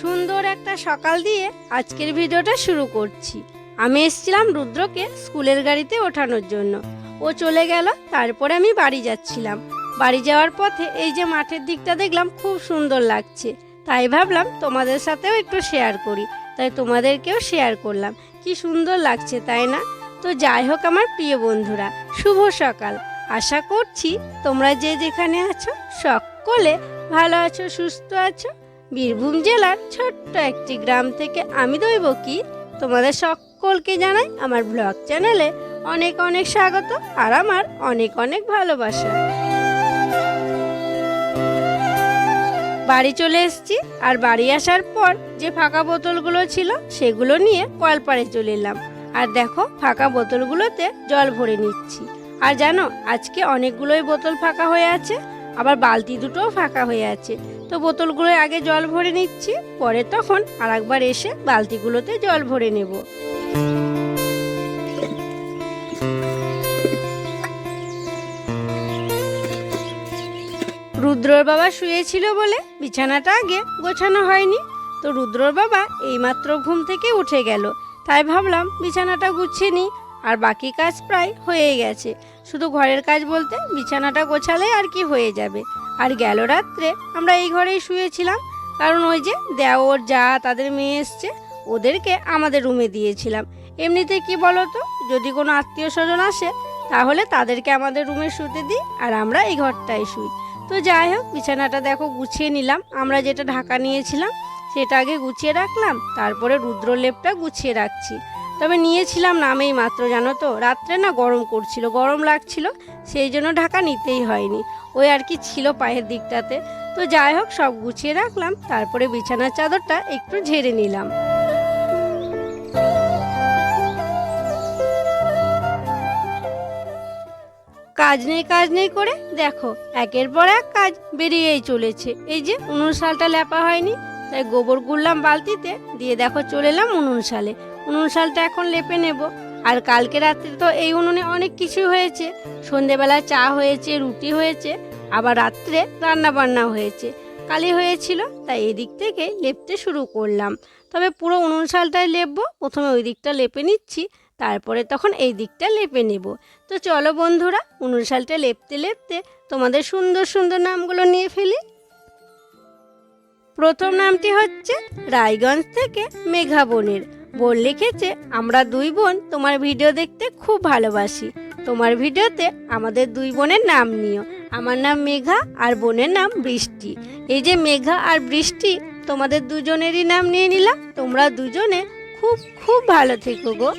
সুন্দর একটা সকাল দিয়ে আজকের ভিডিওটা শুরু করছি। আমি এসেছিলাম রুদ্রকে স্কুলের গাড়িতে ওঠানোর জন্য। ও চলে গেল, তারপরে আমি বাড়ি যাচ্ছিলাম। বাড়ি যাওয়ার পথে এই যে মাঠের দিকটা দেখলাম, খুব সুন্দর লাগছে। তাই ভাবলাম তোমাদের সাথেও একটু শেয়ার করি। তাই তোমাদেরকেও শেয়ার করলাম। কি সুন্দর লাগছে, তাই না? তো যাই হোক আমার প্রিয় বন্ধুরা, শুভ সকাল। আশা করছি তোমরা যে যেখানে আছো সকলে ভালো আছো, সুস্থ আছো। বীরভূম জেলার ছোট্ট একটি গ্রাম থেকে আমি দইব কি? তোমাদের সকলকে জানাই আমার ব্লগ চ্যানেলে অনেক অনেক স্বাগত আর আমার অনেক অনেক ভালোবাসা। বাড়ি চলে এসেছি আর বাড়ি আসার পর যে ফাঁকা বোতলগুলো ছিল সেগুলো নিয়ে কলপাড়ে চলে এলাম। আর দেখো, ফাঁকা বোতলগুলোতে জল ভরে নিচ্ছি। আর জানো, আজকে অনেকগুলোই বোতল ফাঁকা হয়ে আছে, আবার বালতি দুটোও ফাঁকা হয়ে আছে। তো বোতলগুলো আগে জল ভরে নিচ্ছি, পরে তখন আরেকবার এসে বালতিগুলোতে জল ভরে নেব। রুদ্রর বাবা শুয়েছিল বলে বিছানাটা আগে গোছানো হয়নি। তো রুদ্রর বাবা এইমাত্র ঘুম থেকে উঠে গেল। তাই ভাবলাম বিছানাটা গুছিয়ে নিই, আর বাকি কাজ প্রায় হয়ে গেছে। শুধু ঘরের কাজ বলতে বিছানাটা গোছালে আর কি হয়ে যাবে। আর গেল রাত্রে আমরা এই ঘরেই শুয়েছিলাম, কারণ ওই যে দেওর যা তাদের মেয়ে এসছে, ওদেরকে আমাদের রুমে দিয়েছিলাম। এমনিতে কি বলো তো যদি কোনো আত্মীয় স্বজন আসে, তাহলে তাদেরকে আমাদের রুমে শুতে দিই আর আমরা এই ঘরটায় শুই। তো যাই হোক, বিছানাটা দেখো গুছিয়ে নিলাম। আমরা যেটা ঢাকা নিয়েছিলাম, সেটা আগে গুছিয়ে রাখলাম, তারপরে রুদ্রলেপটা গুছিয়ে রাখছি। তবে নিয়েছিলাম নামেই মাত্র জানো তো। রাত্রে না গরম করছিল, গরম লাগছিল, সেই জন্য ঢাকা নিতেই হয়নি। ওই আর কি ছিল পায়ের দিকটাতে। তো যাই হোক, সব গুছিয়ে রাখলাম, তারপরে বিছানার চাদরটা একটু ঝেড়ে নিলাম। কাজ নেই কাজ নেই করে, দেখো, একের পর এক কাজ বেরিয়েই চলেছে। এই যে উনুন শালটা লেপা হয়নি, তাই গোবর গুললাম বালতিতে, দিয়ে দেখো চলে এলাম উনুন শালে। উনুন শালটা এখন লেপে নেব। আর কালকে রাত্রে তো এই উনুনে অনেক কিছু হয়েছে। সন্ধেবেলা চা হয়েছে, রুটি হয়েছে, আবার রাত্রে রান্না বান্না হয়েছে। কালি হয়েছিল, তাই এদিক থেকে লেপতে শুরু করলাম। তবে পুরো উনুন শালটাই লেপবো, প্রথমে ওই দিকটা লেপে নিচ্ছি, তারপরে তখন এই দিকটা লেপে নেব। তো চলো বন্ধুরা, উনুন শালটা লেপতে লেপতে তোমাদের সুন্দর সুন্দর নামগুলো নিয়ে ফেলি। প্রথম নামটি হচ্ছে রায়গঞ্জ থেকে মেঘা বোনের। বোন লিখেছে, আমরা দুই বোন তোমার ভিডিও দেখতে খুব ভালোবাসি। তোমার ভিডিওতে আমাদের দুই বোনের নাম নিও। আমার নাম মেঘা আর বোনের নাম বৃষ্টি। এই যে মেঘা আর বৃষ্টি, তোমাদের দুজনেরই নাম নিয়ে নিলাম। তোমরা দুজনে খুব খুব ভালো থেকো গো।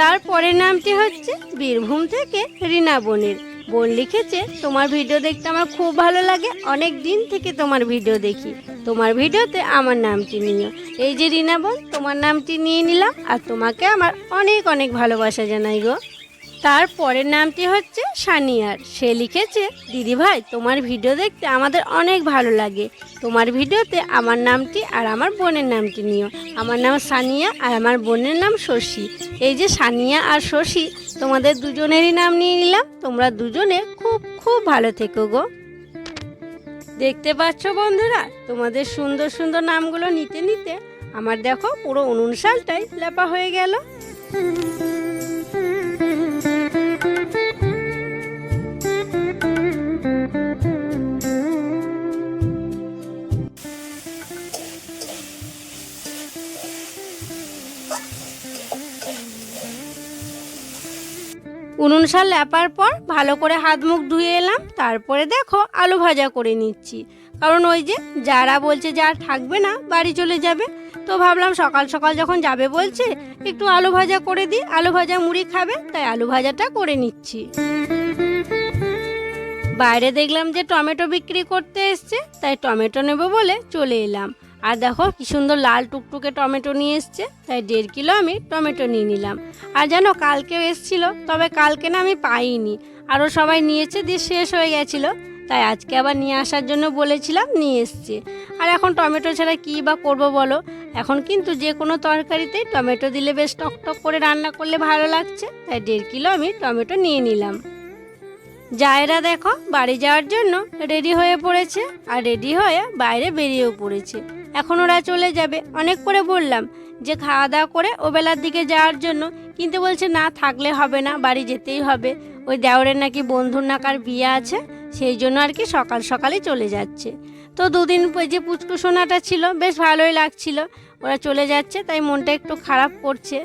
তারপরের নামটি হচ্ছে বীরভূম থেকে রিনা বোনের। বোন লিখেছে, তোমার ভিডিও দেখতে আমার খুব ভালো লাগে। অনেক দিন থেকে তোমার ভিডিও দেখি। তোমার ভিডিওতে আমার নামটি নিও। এই যে রিনা বোন, তোমার নামটি নিয়ে নিলাম আর তোমাকে আমার অনেক অনেক ভালোবাসা জানাই গো। তার পরের নামটি হচ্ছে সানিয়ার। সে লিখেছে, দিদি ভাই, তোমার ভিডিও দেখতে আমাদের অনেক ভালো লাগে। তোমার ভিডিওতে আমার নামটি আর আমার বোনের নামটি নিও। আমার নাম সানিয়া আর আমার বোনের নাম শশী। এই যে সানিয়া আর শশী তোমাদের দুজনেরই নাম নিয়ে নিলাম। তোমরা দুজনে খুব খুব ভালো থেকো গো। দেখতে পাচ্ছ বন্ধুরা, তোমাদের সুন্দর সুন্দর নামগুলো নিতে নিতে আমার দেখো পুরো উনুন সালটাই লেপা হয়ে গেল। উনুন শাল লেপার পর ভালো করে হাত মুখ ধুয়ে এলাম, তারপরে দেখো আলু ভাজা করে নিচ্ছি। কারণ ওই যে যারা বলছে যা থাকবে না, বাড়ি চলে যাবে, তো ভাবলাম সকাল সকাল যখন যাবে বলছে, একটু আলু ভাজা করে দিই, আলু ভাজা মুড়ি খাবে, তাই আলু ভাজাটা করে নিচ্ছি। বাইরে দেখলাম যে টমেটো বিক্রি করতে এসছে, তাই টমেটো নেব বলে চলে এলাম। আর দেখো কি সুন্দর লাল টুকটুকে টমেটো নিয়ে এসছে, তাই দেড় কিলো আমি টমেটো নিয়ে নিলাম। আর জানো কালকেও এসছিল, তবে কালকে না আমি পাইনি। আরও সবাই নিয়েছে দিয়ে শেষ হয়ে গেছিল, তাই আজকে আবার নিয়ে আসার জন্য বলেছিলাম নিয়ে এসছে। আর এখন টমেটো ছাড়া কী বা করব বলো? এখন কিন্তু যে কোনো তরকারিতেই টমেটো দিলে বেশ টক টক করে রান্না করলে ভালো লাগছে, তাই দেড় কিলো আমি টমেটো নিয়ে নিলাম। জায়রা দেখো বাড়ি যাওয়ার জন্য রেডি হয়ে পড়েছে, আর রেডি হয়ে বাইরে বেরিয়েও পড়েছে। এখন ওরা চলে যাবে। অনেক করে বললাম যে খাওয়া দাওয়া করে ও বেলার দিকে যাওয়ার জন্য। কিন্তু বলছে, না, থাকলে হবে না, বাড়ি যেতেই হবে। ওই দেওরের নাকি বন্ধুর নাকার বিয়ে আছে, সেই জন্য আর কি সকাল সকালই চলে যাচ্ছে। তো দুদিন যে পুচকুসোনাটা ছিল, বেশ ভালোই লাগছিল। ওরা চলে যাচ্ছে, তাই মনটা একটু খারাপ করছে।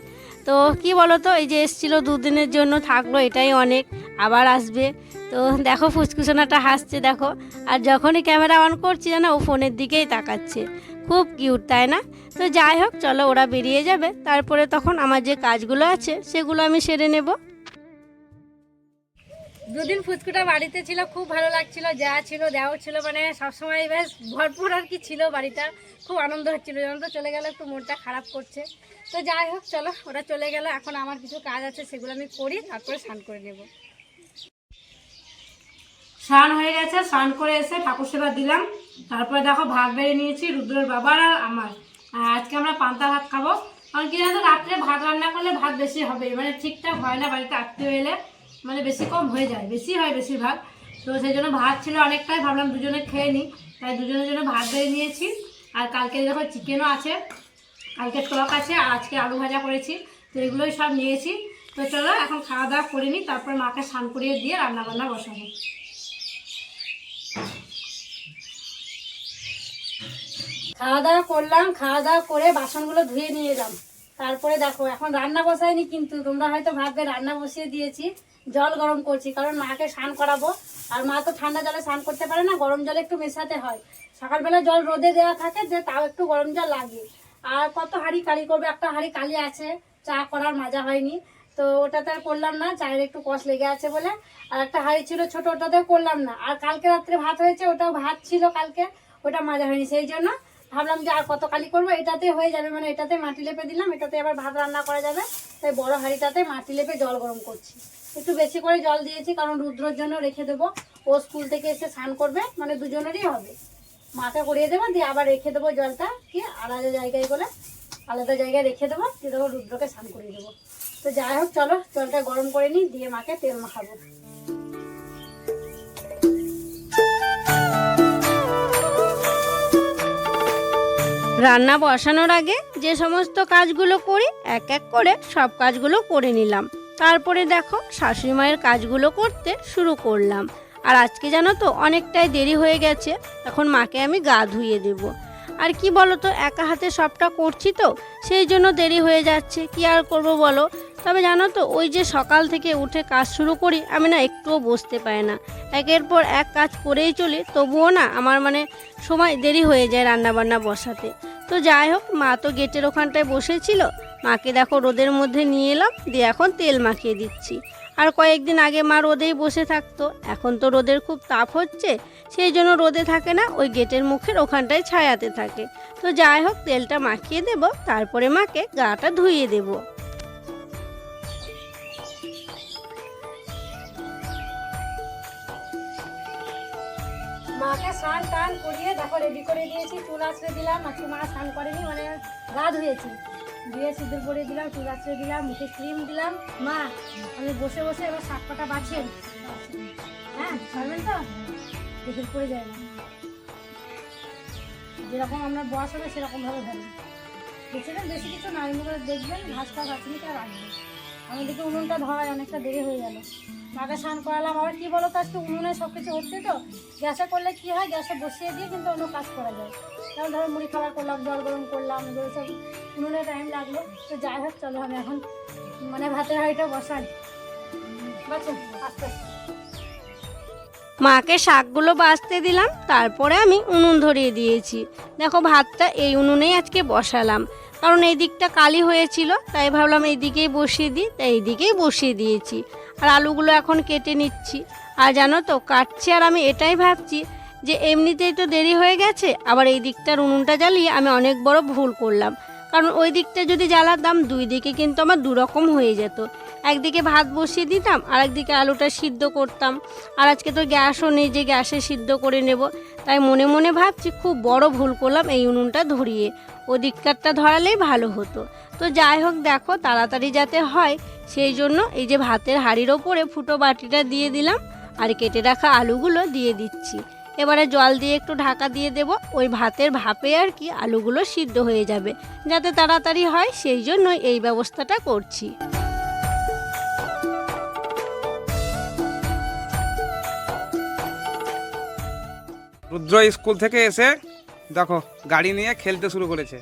তো কি বলো তো এই যে এসছিল দুদিনের জন্য, থাকল এটাই অনেক, আবার আসবে। তো দেখো ফুচকুসোনাটা হাসছে, দেখো। আর যখনই ক্যামেরা অন করছি, জানো, ও ফোনের দিকেই তাকাচ্ছে। খুব কিউট তাই না? তো যাই হোক, চলো ওরা বেরিয়ে যাবে। তারপরে তখন আমার যে কাজগুলো আছে, সেগুলো আমি সেরে নেব। দুদিন ফুচকুটা বাড়িতে ছিল, খুব ভালো লাগছিল, যা ছিল দেওয়া ছিল মানে সবসময় বেশ ভরপুর আর কি ছিল বাড়িটা। খুব আনন্দ হচ্ছিল যখন তো, চলে গেল একটু মনটা খারাপ করছে। তো যাই হোক, চলো, ওরা চলে গেল, এখন আমার কিছু কাজ আছে, সেগুলো আমি করি, তারপরে স্নান করে নেব। স্নান হয়ে গেছে, স্নান করে এসে ঠাকুর সেবা দিলাম। তারপরে দেখো ভাত বেড়ে নিয়েছি, রুদ্রের বাবার আর আমার। আর আজকে আমরা পান্তা ভাত খাব। কারণ কি জানো রাত্রে ভাত রান্না করলে ভাত বেশি হবে। মানে ঠিকঠাক হয় না, বাড়িতে আত্মীয় এলে মানে বেশি কম হয়ে যায়, বেশি হয় বেশিরভাগ। তো সেই জন্য ভাত ছিল অনেকটাই, ভাবলাম দুজনে খেয়ে নিই। তাই দুজনের জন্য ভাত বেড়ে নিয়েছি। আর কালকে দেখো চিকেনও আছে, কালকে টক আছে আজকে আলু ভাজা করেছি। তো এগুলোই সব নিয়েছি। তো চলো, এখন খাওয়া দাওয়া করে নিই, তারপর মাকে স্নান করিয়ে দিয়ে রান্না বান্না বসাবো। খাওয়া দাওয়া করলাম খাওয়া দাওয়া করে বাসনগুলো ধুয়ে নিয়ে এলাম। তারপরে দেখো, এখন রান্না বসাইনি কিন্তু, তোমরা হয়তো ভাববে রান্না বসিয়ে দিয়েছি, জল গরম করছি, কারণ মাকে স্নান করাবো। আর মা তো ঠান্ডা জলে স্নান করতে পারে না, গরম জলে একটু মেশাতে হয়। সকালবেলা জল রোদে দেওয়া থাকে, যে তাও একটু গরম জল লাগে। আর কত হাঁড়ি কালি করবে, একটা হাঁড়ি কালি আছে, চা করার মাজা হয়নি। তো ওটাতে আর করলাম না, চায়ের একটু কষ লেগে আছে বলে। আর একটা হাঁড়ি ছিল ছোট, ওটাতেও করলাম না। আর কালকে রাত্রে ভাত হয়েছে, ওটাও ভাত ছিল কালকে, ওটা মাজা হয়নি। সেই জন্য ভাবলাম যে আর কত কালি করব? এটাতে হয়ে যাবে মানে এটাতে মাটি লেপে দিলাম, এটাতে আবার ভাত রান্না করা যাবে। তাই বড় হাঁড়িটাতে মাটি লেপে জল গরম করছি। একটু বেশি করে জল দিয়েছি, কারণ রুদ্রর জন্য রেখে দেবো। ও স্কুল থেকে এসে স্নান করবে মানে দুজনেরই হবে। মাকে করিয়ে দেবো, দিয়ে আবার রেখে দেবো জলটা, কি আলাদা জায়গায় করে আলাদা জায়গায় রেখে দেবো, দিয়ে দেবো রুদ্রকে স্নান করিয়ে দেবো। তো যাই হোক, চলো জলটা গরম করে নিই, দিয়ে মাকে তেল মাখাবো। রান্না বসানোর আগে যে সমস্ত কাজগুলো করি, এক এক করে সব কাজগুলো করে নিলাম। তারপরে দেখো শাশুড়ি মায়ের কাজগুলো করতে শুরু করলাম। আর আজকে জানো তো, অনেকটাই দেরি হয়ে গেছে, এখন মাকে আমি গা ধুয়ে দেব। আর কি বলো তো একা হাতে সবটা করছি তো, সেই জন্য দেরি হয়ে যাচ্ছে। কি আর করব বলো? তবে জানো তো, ওই যে সকাল থেকে উঠে কাজ শুরু করি, আমি না একটুও বসতে পারি না। একের পর এক কাজ করেই চলি, তবুও না আমার মানে সময় দেরি হয়ে যায় রান্না বান্না বসাতে। তো যাই হোক, মা তো গেটের ওখানটায় বসেছিল, মাকে দেখো রোদের মধ্যে নিয়ে এলাম, দিয়ে এখন তেল মাখিয়ে দিচ্ছি। আর কয়েকদিন আগে মা রোদেই বসে থাকতো, এখন তো রোদের খুব তাপ হচ্ছে, সেই জন্য রোদে থাকে না, ওই গেটের মুখের ওখানটায় ছায়াতে থাকে। তো যাই হোক, তেলটা মাখিয়ে দেব, তারপরে মাকে গাটা ধুইয়ে দেবো। মাকে স্নান টান করিয়ে দেখো রেডি করে দিয়েছি, চুল আছড়ে দিলাম আজকে মা স্নান করেনি মানে গা ধুয়েছি। ধুয়ে সিঁদুর পরিয়ে দিলাম, চুল আছড়ে দিলাম, মুখে ক্রিম দিলাম। মা, আমি বসে বসে এবার শাক পাটা বাছিয়ে নিচ্ছি। হ্যাঁ পারবেন তো? দেখে পড়ে যায় না। যেরকম আপনার বয়স হবে, সেরকমভাবে ধরেন দেখছিলেন, বেশি কিছু না এমনি করে দেখবেন, ঘাস টাস আছে আর রাখবেন আমি দেখি উনুনটা ধরায় অনেকটা দেরি হয়ে গেল। মাকে স্নান করালাম। আবার কি বলো তো আজকে উনুনে সব কিছু হচ্ছে তো। গ্যাসে করলে কি হয়, গ্যাসে বসিয়ে দিয়ে কিন্তু অন্য কাজ করা যায়। যেমন ধরো, মুড়ি খাবার করলাম, জল গরম করলাম এগুলো সব উনুনে টাইম লাগল। তো যাই হোক, চলো আমি এখন মানে ভাতের হাঁড়িটা বসাই। বাচ্চা আস্তে আস্তে। মাকে শাকগুলো বাছতে দিলাম, তারপরে আমি উনুন ধরিয়ে দিয়েছি। দেখো, ভাতটা এই উনুনেই আজকে বসালাম। কারণ এই দিকটা কালি হয়েছিল, তাই ভাবলাম এই দিকেই বসিয়ে দিই, তাই এই দিকেই বসিয়ে দিয়েছি। আর আলুগুলো এখন কেটে নিচ্ছি। আর জানো তো, কাটছি আর আমি এটাই ভাবছি যে এমনিতেই তো দেরি হয়ে গেছে, আবার এই দিকটার উনুনটা জ্বালিয়ে আমি অনেক বড় ভুল করলাম। কারণ ওই দিকটা যদি জ্বালাতাম, দুই দিকে কিন্তু আমার দুরকম হয়ে যেত। একদিকে ভাত বসিয়ে দিতাম আর একদিকে আলুটা সিদ্ধ করতাম। আর আজকে তো গ্যাসও নেই যে গ্যাসে সিদ্ধ করে নেব। তাই মনে মনে ভাবছি খুব বড় ভুল করলাম এই উনুনটা ধরিয়ে। ওদিককারটা ধরালেই ভালো হতো। তো যাই হোক দেখো, তাড়াতাড়ি যাতে হয়, সেই জন্য এই যে ভাতের হাঁড়ির ওপরে ফুটো বাটিটা দিয়ে দিলাম আর কেটে রাখা আলুগুলো দিয়ে দিচ্ছি। এবারে জল দিয়ে একটু ঢাকা দিয়ে দেব, ওই ভাতের ভাপে আর কি আলুগুলো সিদ্ধ হয়ে যাবে, যাতে তাড়াতাড়ি হয়, সেই জন্য এই ব্যবস্থাটা করছি। রুদ্র স্কুল থেকে এসে দেখো, গাড়ি নিয়ে খেলতে শুরু করেছে।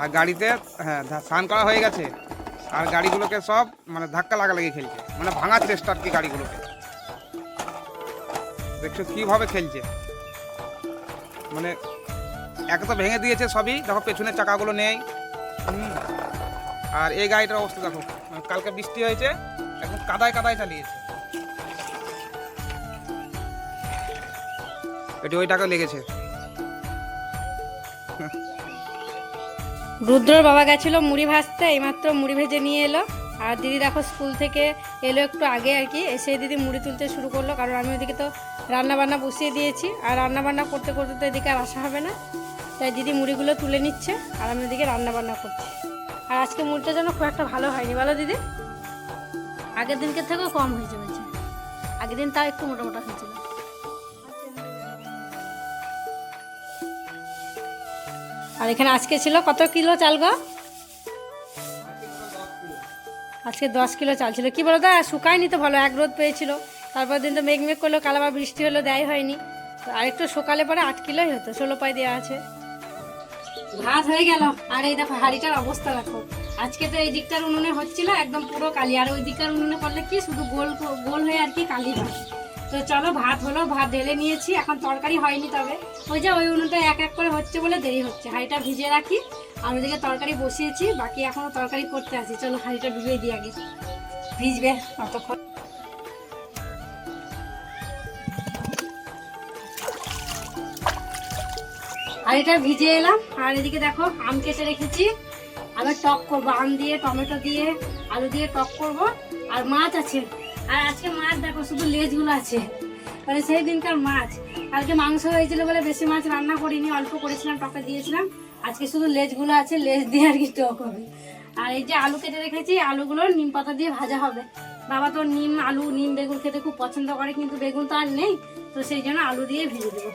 আর গাড়িতে হ্যাঁ স্নান করা হয়ে গেছে। আর গাড়িগুলোকে সব মানে ধাক্কা লাগালাগি খেলছে। মানে ভাঙার চেষ্টা আর কি গাড়িগুলোকে। দেখছ কীভাবে খেলছে। মানে এক তো ভেঙে দিয়েছে সবই। দেখো, পেছনের চাকাগুলো নেই। আর এই গাড়িটার অবস্থা দেখো। কালকে বৃষ্টি হয়েছে এখন কাদায় কাদায় চালিয়েছে। ওই টাকা লেগেছে। রুদ্রর বাবা গেছিল মুড়ি ভাজতে, এইমাত্র মুড়ি ভেজে নিয়ে এলো। আর দিদি দেখো স্কুল থেকে এলো একটু আগে আর কি, এসে দিদি মুড়ি তুলতে শুরু করল, কারণ আমি ওদিকে তো রান্না বান্না বসিয়ে দিয়েছি। আর রান্না বান্না করতে করতে তো এদিকে আর আসা হবে না, তাই দিদি মুড়িগুলো তুলে নিচ্ছে, আর আমি ওদিকে রান্না বান্না করছি। আর আজকে মুড়িটা যেন খুব একটা ভালো হয়নি, বলো দিদি? আগের দিনকে থেকেও কম হয়েছে বলছে। আগের দিন তাও একটু মোটা মোটা হয়েছিল। আর এখানে আজকে ছিল কত কিলো চাল গো? আজকে দশ কিলো চাল ছিল। কি বলো তো শুকায়নি তো ভালো এক রোদ পেয়েছিল। তারপর দিন তো মেঘ মেঘ করল, কাল আবার বৃষ্টি হলো, দেয় হয়নি। আর একটু সকালে পরে আট কিলোই হতো, ষোলো পাই দেওয়া আছে। ভাত হয়ে গেল। আর এই দেখো, হাঁড়িটার অবস্থা দেখো। আজকে তো এই দিকটার উনুনে হচ্ছিল একদম পুরো কালি। আর ওই দিকটার উনুনে করলে কি শুধু গোল গোল হয়ে আর কি কালি হয় তো চলো ভাত হলো, ভাত ঢেলে নিয়েছি, এখন তরকারি হয়নি তবে। ওই যে ওই উনুনটা এক এক করে হচ্ছে বলে দেরি হচ্ছে। হাঁড়িটা ভিজিয়ে রাখি, আর ওদিকে তরকারি বসিয়েছি, বাকি এখনও তরকারি করতে আছি। চলো হাঁড়িটা ভিজিয়ে দিই আগে। ভিজবে অতক্ষণ হাঁড়িটা ভিজে এলাম, আর এদিকে দেখো আম কেটে রেখেছি। আমি টক করব, আম দিয়ে, টমেটো দিয়ে, আলু দিয়ে টক করব, আর মাছ আছে। আর আজকে মাছ দেখো, শুধু লেজগুলো আছে। মানে সেই দিনকার মাছ। কালকে মাংস হয়েছিল বলে বেশি মাছ রান্না করিনি, অল্প করেছিলাম, টকে দিয়েছিলাম। আজকে শুধু লেজগুলো আছে, লেজ দিয়ে আর কি টক হবে। আর এই যে আলু কেটে রেখেছি, আলুগুলো নিম পাতা দিয়ে ভাজা হবে। বাবা তো নিম, আলু, নিম, বেগুন খেতে খুব পছন্দ করে, কিন্তু বেগুন তো আর নেই, তো সেই জন্য আলু দিয়ে ভেজে দেবো।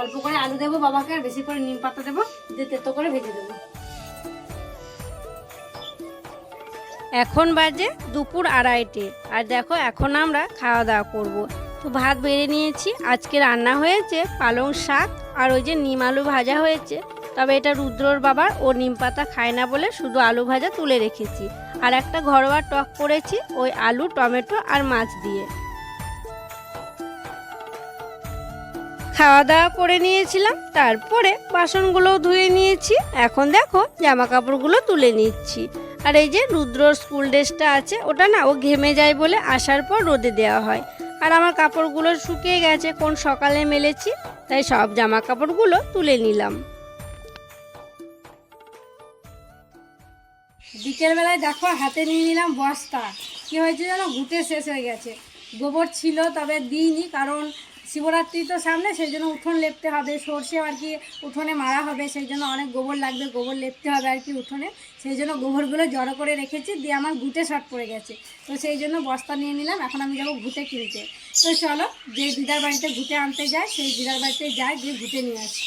অল্প করে আলু দেবো, বাবাকে আর বেশি করে নিম পাতা দেবো, দিয়ে তেতো করে ভেজে দেবো। এখন বাজে দুপুর আড়াইটে। আর দেখো, এখন আমরা খাওয়া দাওয়া করব। তো ভাত বেড়ে নিয়েছি। আজকে রান্না হয়েছে পালং শাক আর ওই যে নিম আলু ভাজা হয়েছে। তবে এটা রুদ্রর বাবার ও নিম পাতা খায় না বলে শুধু আলু ভাজা তুলে রেখেছি। আর একটা ঘরোয়া টক করেছি ওই আলু, টমেটো আর মাছ দিয়ে। খাওয়া দাওয়া করে নিয়েছিলাম, তারপরে বাসনগুলোও ধুয়ে নিয়েছি। এখন দেখো জামা কাপড়গুলো তুলে নিচ্ছি। আর এই যে রুদ্রর স্কুল ড্রেসটা আছে, ওটা না ও ঘেমে যায় বলে আসার পর রোদে দেওয়া হয়। আর আমার কাপড়গুলো শুকিয়ে গেছে, কোন সকালে মেলেছি, তাই সব জামা কাপড়গুলো তুলে নিলাম। বিকেল বেলায় দেখো, হাতে নিয়ে নিলাম বস্তা। কি হয়েছে যেন ঘুটে শেষ হয়ে গেছে। গোবর ছিল, তবে দিইনি, কারণ শিবরাত্রি তো সামনে, সেই জন্য উঠোন লেপতে হবে। সর্ষে আর কি উঠোনে মারা হবে, সেই জন্য অনেক গোবর লাগবে, গোবর লেপতে হবে আর কি উঠোনে। সেই জন্য গোবরগুলো জড়ো করে রেখেছি, দিয়ে আমার ঘুটে শর্ট পড়ে গেছে। তো সেই জন্য বস্তা নিয়ে নিলাম, এখন আমি যাব ঘুটে কিনতে। তো চলো, যে দিদার বাড়িতে ঘুটে আনতে যায়, সেই দিদার বাড়িতে যাই দিয়ে ঘুটে নিয়ে আসি।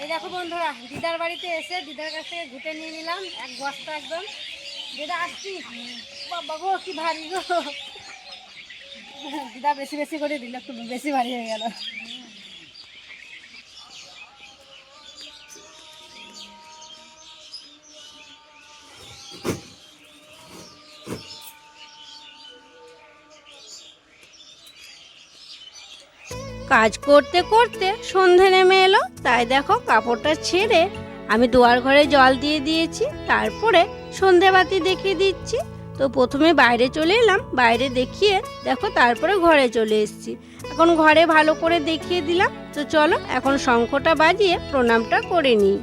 এই দেখো বন্ধুরা, দিদার বাড়িতে এসে দিদার কাছ থেকে ঘুটে নিয়ে নিলাম, এক বস্তা একদম। দিদা, আসছি। বাবা কি ভারী গো। দিদা বেশি বেশি করে দিল, একটু বেশি ভারী হয়ে গেল। কাজ করতে করতে সন্ধে নেমে এলো, তাই দেখো কাপড়টা ছেড়ে আমি দুয়ার ঘরে জল দিয়ে দিয়েছি, তারপরে সন্ধেবাতি দেখিয়ে দিচ্ছি। তো প্রথমে বাইরে চলে এলাম, বাইরে দেখিয়ে দেখো তারপরে ঘরে চলে এসেছি। এখন ঘরে ভালো করে দেখিয়ে দিলাম, তো চলো এখন শঙ্খটা বাজিয়ে প্রণামটা করে নিই।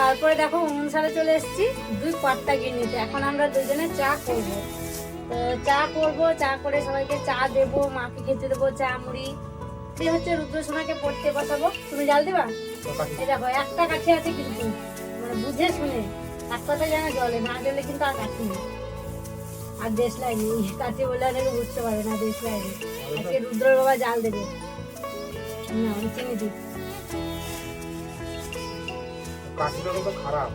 তারপরে দেখো উনুন সালে চলে এসেছি, দুই কট্টা গিনিতে এখন আমরা দুজনে চা করব। তো চা করব, চা করে সবাইকে চা দেবো, মাকে খেতে দেবো, চা, মুড়ি। দিয়ে হচ্ছে রুদ্রসোনাকে পড়তে বসাবো। তুমি জাল দিবা? এই দেখো, একটা কাঠি আছে কিন্তু মানে বুঝে শুনে। এক কথা যেন জলে, না জলে কিন্তু আর কাঠি নেই। আর দেশ লাইনি কাঠি বলে অনেকে বুঝতে পারে না দেশ লাইনি আজকে রুদ্র বাবা জাল দেবে। না আমি চিনি দিই। কাঠিটা তো খারাপ।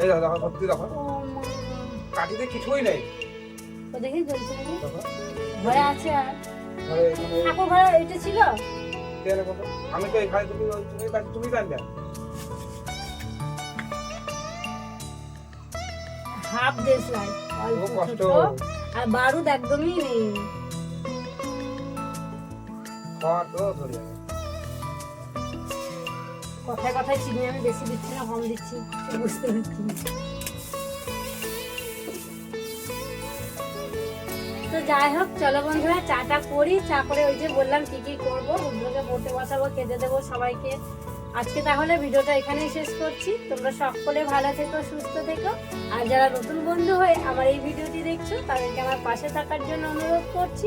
এই দেখো দেখো সত্যি দেখো। কাঠিতে কিছুই নেই। দেখি জ্বলছে ঘরে আছে আর। ঠাকুর ঘরে এটা ছিল? আমি তো এখানে তুমি তুমি তুমি জানবে হাফ দেশ লাই অল্প কষ্ট। আর বারুদ একদমই নেই। খাওয়া তো ধরে কথায় কথায় চিনি আমি বেশি দিচ্ছি না, কম দিচ্ছি। বুঝতে পারছি তো যাই হোক, চলো বন্ধুরা, চাটা করি। চা করে ওই যে বললাম, কি কি করব? বন্ধুকে পড়তে বসাবো খেতে দেবো সবাইকে। আজকে তাহলে ভিডিওটা এখানেই শেষ করছি। তোমরা সকলে ভালো থেকো, সুস্থ থেকো। আর যারা নতুন বন্ধু হয়ে আমার এই ভিডিওটি দেখছ, তাদেরকে আমার পাশে থাকার জন্য অনুরোধ করছি।